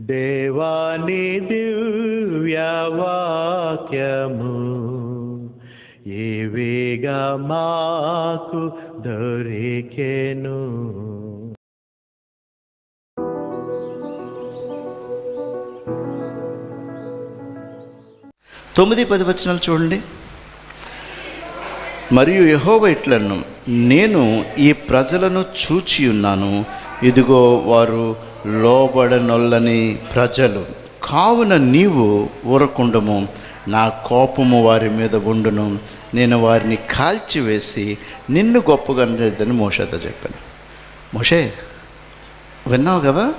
దేవాని దివ్యవాక్యము ఏవేగా మాకు దొరికెను. తొమ్మిది పది వచనాలు చూడండి. మరియు యహోవ ఇట్లను నేను ఈ ప్రజలను చూచి ఉన్నాను ఇదిగో వారు లోబడనొల్లని ప్రజలు. కావున నీవు ఊరకుండము నా కోపము వారి మీద ఉండును. నేను వారిని కాల్చివేసి నిన్ను గొప్పగా చేద్దని మోషతో చెప్పాను. మోషే విన్నావు కదా?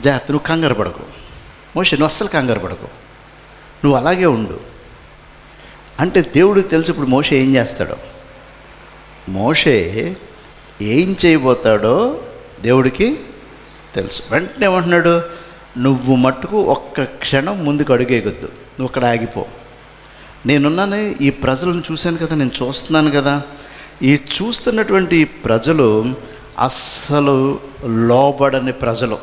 జాగ్రత్త నువ్వు కంగారు పడకు. మోషే నువ్వు అస్సలు కంగారు పడకు. నువ్వు అలాగే ఉండు. అంటే దేవుడికి తెలిసి ఇప్పుడు మోషే ఏం చేస్తాడో? మోషే ఏం చేయబోతాడో దేవుడికి తెలుసు. వెంటనే ఏమంటున్నాడు? నువ్వు మట్టుకు ఒక్క క్షణం ముందుకు అడుగేయొద్దు. నువ్వు అక్కడ ఆగిపో. నేనున్నాను ఈ ప్రజలను చూశాను కదా నేను చూస్తున్నాను కదా. ఈ చూస్తున్నటువంటి ప్రజలు అస్సలు లోబడని ప్రజలు.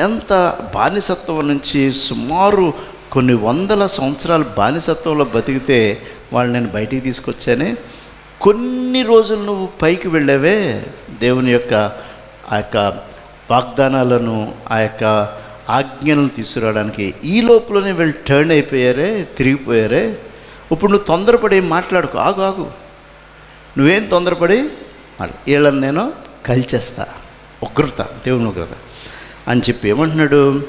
ఎంత బానిసత్వం నుంచి సుమారు కొన్ని వందల సంవత్సరాలు బానిసత్వంలో బతికితే వాళ్ళు నేను బయటికి తీసుకొచ్చానే. కొన్ని రోజులు నువ్వు పైకి వెళ్ళావే దేవుని యొక్క ఆ యొక్క వాగ్దానాలను ఆ యొక్క ఆజ్ఞలను తీసుకురావడానికి ఈ లోపలనే వీళ్ళు టర్న్ అయిపోయారే తిరిగిపోయారే. ఇప్పుడు నువ్వు తొందరపడి ఏం మాట్లాడుకో ఆగు ఆగు. నువ్వేం తొందరపడి వీళ్ళని నేను కలిచేస్తా. ఉగ్రత దేవుని ఉగ్రత. అని చెప్పి ఏమంటున్నాడు?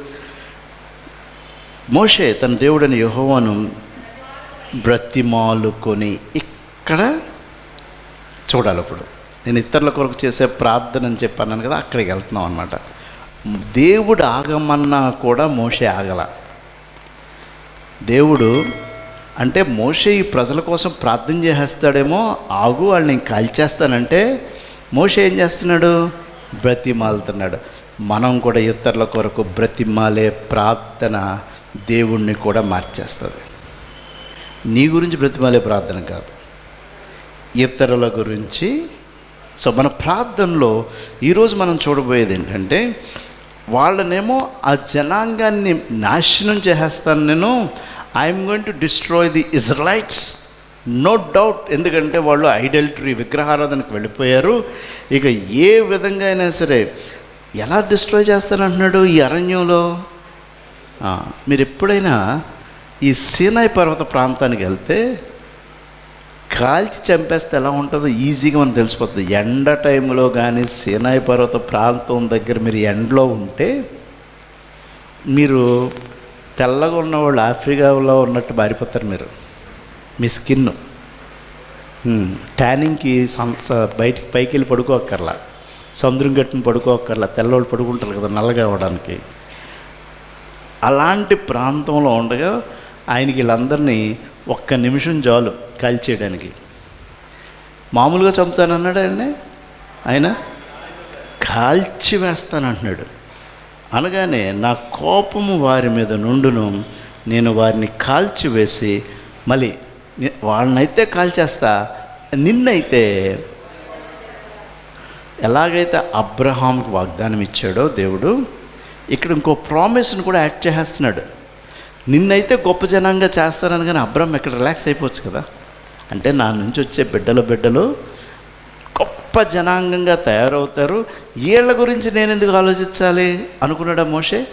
మోషే తన దేవుడని యహోవాను బ్రతిమాలుకొని ఇక్కడ చూడాలి ఇప్పుడు నేను ఇతరుల కొరకు చేసే ప్రార్థన అని చెప్పాను కదా అక్కడికి వెళ్తున్నాం అనమాట దేవుడు ఆగమన్నా కూడా మోసే ఆగల. దేవుడు అంటే మోసే ఈ ప్రజల కోసం ప్రార్థన చేసేస్తాడేమో ఆగు వాళ్ళు నేను కాల్చేస్తానంటే మోసే ఏం చేస్తున్నాడు? బ్రతిమాలుతున్నాడు. మనం కూడా ఇతరుల కొరకు బ్రతిమాలే ప్రార్థన దేవుణ్ణి కూడా మార్చేస్తుంది. నీ గురించి బ్రతిమాలే ప్రార్థన కాదు. ఇతరుల గురించి సో మన ప్రార్థనలో ఈరోజు మనం చూడబోయేది ఏంటంటే వాళ్ళనేమో ఆ జనాంగాన్ని నాశనం చేసేస్తాను నేను I'm going to destroy the Israelites no doubt ఎందుకంటే వాళ్ళు ఐడల్టరీ విగ్రహారాధనకు వెళ్ళిపోయారు. ఇక ఏ విధంగా అయినా సరే ఎలా డిస్ట్రాయ్ చేస్తానంటున్నాడు ఈ అరణ్యంలో? మీరు ఎప్పుడైనా ఈ సీనాయి పర్వత ప్రాంతానికి వెళ్తే కాల్చి చంపేస్తే ఎలా ఉంటుందో ఈజీగా మనం తెలిసిపోతుంది. ఎండ టైంలో కానీ సీనాయి పర్వత ప్రాంతం దగ్గర మీరు ఎండలో ఉంటే మీరు తెల్లగా ఉన్నవాళ్ళు ఆఫ్రికాలో ఉన్నట్టు మారిపోతారు మీరు. మీ స్కిన్ ట్యానింగ్కి సంస బయటికి పైకి వెళ్ళి పడుకోక్కర్లా. సముద్రం గట్టుని పడుకోక్కర్లా. తెల్లవాళ్ళు పడుకుంటారు కదా నల్లగా అవ్వడానికి. అలాంటి ప్రాంతంలో ఉండగా ఆయనకి వీళ్ళందరినీ ఒక్క నిమిషం చాలు కాల్చేయడానికి మామూలుగా చంపుతానన్నాడు ఆయన్ని? ఆయన? కాల్చి వేస్తానంటున్నాడు. అనగానే నా కోపము వారి మీద నుండును నేను వారిని కాల్చివేసి మళ్ళీ వాళ్ళనైతే కాల్చేస్తా నిన్నైతే ఎలాగైతే అబ్రహాంకి వాగ్దానం ఇచ్చాడో దేవుడు ఇక్కడ ఇంకో ప్రామిస్ని కూడా యాడ్ చేసేస్తున్నాడు. నిన్నైతే గొప్ప జనంగా చేస్తానని కానీ అబ్రహం ఇక్కడ రిలాక్స్ అయిపోవచ్చు కదా? అంటే నా నుంచి వచ్చే బిడ్డలు బిడ్డలు గొప్ప జనాంగంగా తయారవుతారు. వీళ్ళ గురించి నేను ఎందుకు ఆలోచించాలి? అనుకున్నాడా మోషే?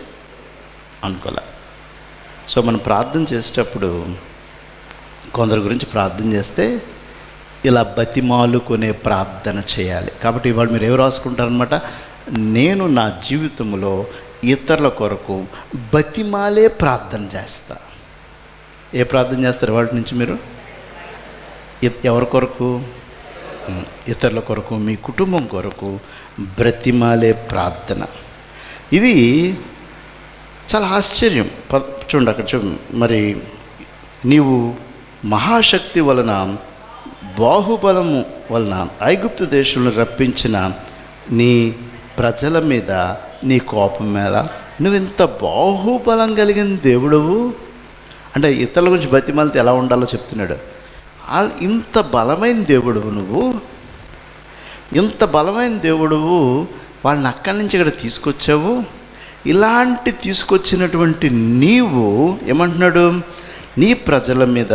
అనుకోలే. సో మనం ప్రార్థన చేసేటప్పుడు కొందరి గురించి ప్రార్థన చేస్తే ఇలా బతిమాలుకునే ప్రార్థన చేయాలి. కాబట్టి ఇవాళ మీరు ఏమి రాసుకుంటారనమాట నేను నా జీవితంలో ఇతరుల కొరకు బతిమాలే ప్రార్థన చేస్తా. ఏ ప్రార్థన చేస్తారు వాటి నుంచి మీరు? ఎవరి కొరకు? ఇతరుల కొరకు మీ కుటుంబం కొరకు బ్రతిమాలే ప్రార్థన. ఇది చాలా ఆశ్చర్యం. చూడండి అక్కడ చూ మరి నీవు మహాశక్తి వలన బాహుబలము వలన ఐగుప్తు దేశంలో రప్పించిన నీ ప్రజల మీద నీ కోపం ఎలా నువ్వు ఇంత బాహుబలం కలిగిన దేవుడవు? అంటే ఇతరుల గురించి బతిమాలితే ఎలా ఉండాలో చెప్తున్నాడు. ఇంత బలమైన దేవుడువు నువ్వు? ఇంత బలమైన దేవుడువు వాళ్ళని అక్కడి నుంచి ఇక్కడ తీసుకొచ్చావు? ఇలాంటి తీసుకొచ్చినటువంటి నీవు ఏమంటున్నాడు? నీ ప్రజల మీద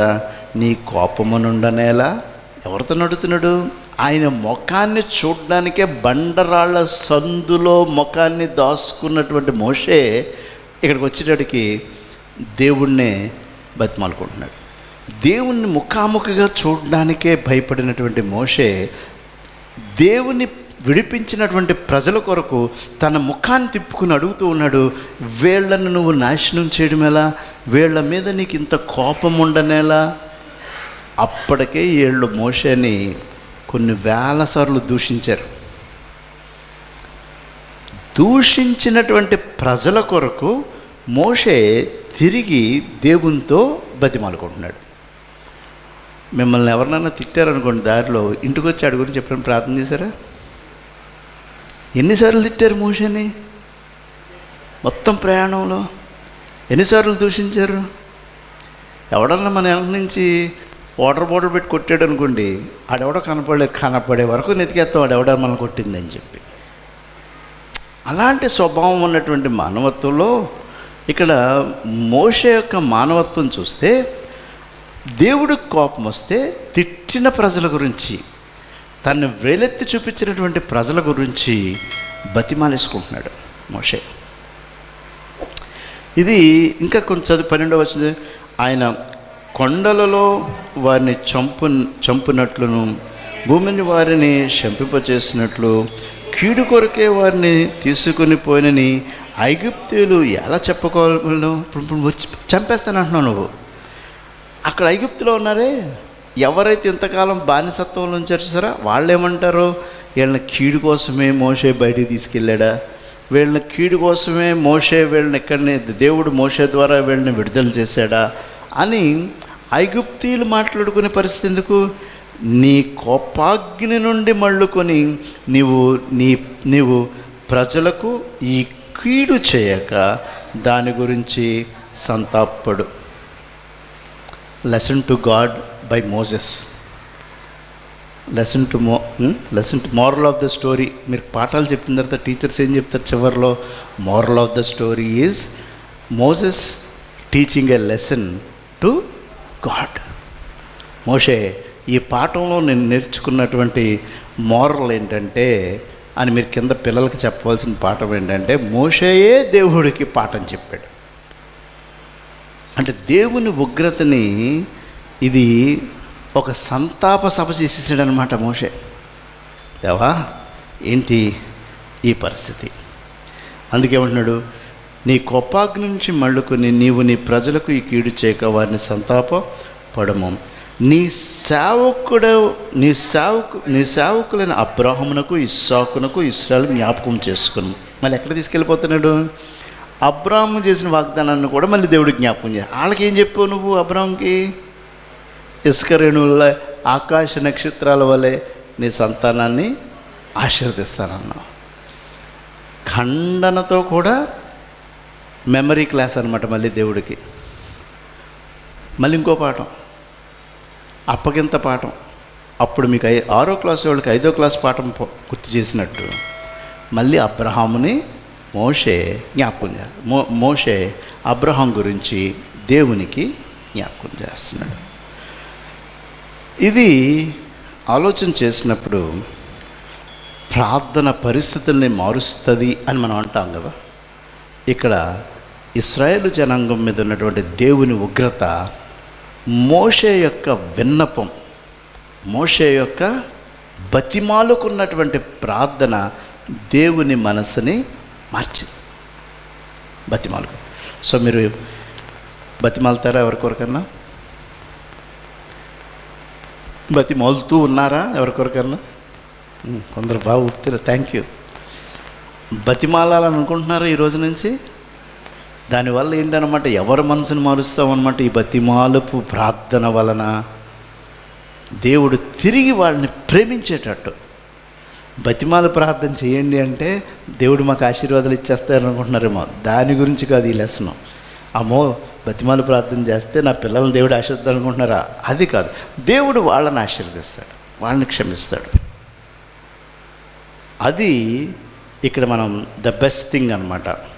నీ కోపమునుండనేలా ఎవరితో నడుతున్నాడు? ఆయన ముఖాన్ని చూడడానికే బండరాళ్ళ సందులో ముఖాన్ని దాచుకున్నటువంటి మోషే ఇక్కడికి వచ్చేటడికి దేవుణ్ణే బతిమాలుకుంటున్నాడు. దేవుణ్ణి ముఖాముఖిగా చూడడానికే భయపడినటువంటి మోషే దేవుని విడిపించినటువంటి ప్రజల కొరకు తన ముఖాన్ని తిప్పుకుని అడుగుతూ ఉన్నాడు వీళ్ళను నువ్వు నాశనం చేయడం ఎలా? వీళ్ళ మీద నీకు ఇంత కోపం ఉండనేలా? అప్పటికే వీళ్ళు మోషేని కొన్ని వేల సార్లు దూషించారు. దూషించినటువంటి ప్రజల కొరకు మోషే తిరిగి దేవునితో బతిమాలుకుంటున్నాడు. మిమ్మల్ని ఎవరినైనా తిట్టారనుకోండి దారిలో ఇంటికి వచ్చి అడుగు గురించి చెప్పడం ప్రార్థన చేశారా? ఎన్నిసార్లు తిట్టారు మోషని? మొత్తం ప్రయాణంలో ఎన్నిసార్లు దూషించారు? ఎవడన్నా మన వెనక నుంచి వాటర్ బాటిల్ పెట్టి కొట్టాడు అనుకోండి ఆడెవడో కనపడలే కనపడే వరకు నెతికేస్తాం వాడెవడ మనం కొట్టిందని చెప్పి. అలాంటి స్వభావం ఉన్నటువంటి మానవత్వంలో ఇక్కడ మోష యొక్క మానవత్వం చూస్తే దేవుడికి కోపం వస్తే తిట్టిన ప్రజల గురించి తను వేలెత్తి చూపించినటువంటి ప్రజల గురించి బతిమాలేసుకుంటున్నాడు మోషే. ఇది ఇంకా కొంచెం చదువు పన్నెండవ వచ్చింది ఆయన కొండలలో వారిని చంపు చంపునట్లును భూమిని వారిని శంపింపచేసినట్లు కీడు కొరకే వారిని తీసుకుని పోయినని ఐగుప్తులు ఎలా చెప్పుకోవాలను ఇప్పుడు చంపేస్తానంటున్నావు నువ్వు. అక్కడ ఐగుప్తులో ఉన్నారే? ఎవరైతే ఇంతకాలం బానిసత్వంలో ఉంచారు చూసారా? వాళ్ళు ఏమంటారు వీళ్ళని కీడు కోసమే మోసే బయటికి తీసుకెళ్ళాడా? వీళ్ళని కీడు కోసమే మోసే వీళ్ళని ఇక్కడిని దేవుడు మోసే ద్వారా వీళ్ళని విడుదల చేశాడా? అని ఐగుప్తీయులు మాట్లాడుకునే పరిస్థితి ఎందుకు? నీ కోపాగ్ని నుండి మళ్ళుకొని నీవు నీ నీవు ప్రజలకు ఈ కీడు చేయక దాని గురించి సంతాపడు lesson to God by Moses lesson to mo lesson to moral of the story మీరు పాఠాలు చెప్పిన తర్వాత టీచర్స్ ఏం చెప్తారు చివరిలో? Moral of the story is Moses teaching a lesson to God మోషే ఈ పాఠంలో నేను నేర్చుకున్నటువంటి మోరల్ ఏంటంటే అని మీరు కింద పిల్లలకి చెప్పవలసిన పాఠం ఏంటంటే మోషయే దేవుడికి పాఠం చెప్పాడు. అంటే దేవుని ఉగ్రతని ఇది ఒక సంతాప సభ చేసేసాడనమాట మోషే. దేవా ఏంటి? ఈ పరిస్థితి. అందుకేమంటున్నాడు? నీ కోపాగ్ని నుంచి మళ్ళుకుని నీవు నీ ప్రజలకు ఈ కీడు చేయక వారిని సంతాప పడము నీ సేవకుడు నీ సేవకు నీ సేవకులైన అబ్రాహమునకు ఇస్సాకునకు ఇస్రాయల్ జ్ఞాపకం చేసుకును. మళ్ళీ ఎక్కడ తీసుకెళ్ళిపోతున్నాడు? అబ్రాహం చేసిన వాగ్దానాన్ని కూడా మళ్ళీ దేవుడు జ్ఞాపకం చేయాలి వాళ్ళకి ఏం చెప్పావు నువ్వు అబ్రాహంకి? ఇసుక రేణువుల ఆకాశ నక్షత్రాల వలె నీ సంతానాన్ని ఆశీర్వదిస్తానన్నావు. ఖండనతో కూడా మెమరీ క్లాస్ అనమాట మళ్ళీ దేవుడికి. మళ్ళీ ఇంకో పాఠం. అప్పగింత పాఠం. అప్పుడు మీకు ఐ ఆరో క్లాస్ వాళ్ళకి ఐదో క్లాస్ పాఠం గుర్తు చేసినట్టు. మళ్ళీ అబ్రహాముని మోషే జ్ఞాపకం చే మో మోషే అబ్రహాం గురించి దేవునికి జ్ఞాపకం చేస్తున్నాడు. ఇది ఆలోచన చేసినప్పుడు ప్రార్థన పరిస్థితుల్ని మారుస్తుంది అని మనం అంటాం కదా. ఇక్కడ ఇస్రాయేల్ జనాంగం మీద ఉన్నటువంటి దేవుని ఉగ్రత మోషే యొక్క విన్నపం మోషే యొక్క బతిమాలుకున్నటువంటి ప్రార్థన దేవుని మనసుని మార్చింది. బతిమాలకు సో మీరు బతిమాలుతారా ఎవరి కొరకన్నా? బతిమాలుతూ ఉన్నారా ఎవరి కొరకన్నా? కొందరు బాగా ఊపుతారు థ్యాంక్ యూ బతిమాలాలని అనుకుంటున్నారా ఈ రోజు నుంచి? దానివల్ల ఏంటనమాట? ఎవరి మనసుని మారుస్తామన్నమాట ఈ బతిమాలపు ప్రార్థన వలన? దేవుడు తిరిగి వాళ్ళని ప్రేమించేటట్టు. బతిమాల ప్రార్థన చేయండి అంటే దేవుడు మాకు ఆశీర్వాదాలు ఇచ్చేస్తారనుకుంటున్నారేమో. దాని గురించి కాదు ఈ లెసను. అమ్మో బతిమాల ప్రార్థన చేస్తే నా పిల్లల్ని దేవుడు ఆశీర్వదిస్తాడు అనుకుంటున్నారా అది కాదు. దేవుడు వాళ్ళని ఆశీర్వదిస్తాడు. వాళ్ళని క్షమిస్తాడు. అది ఇక్కడ మనం ద బెస్ట్ థింగ్ అనమాట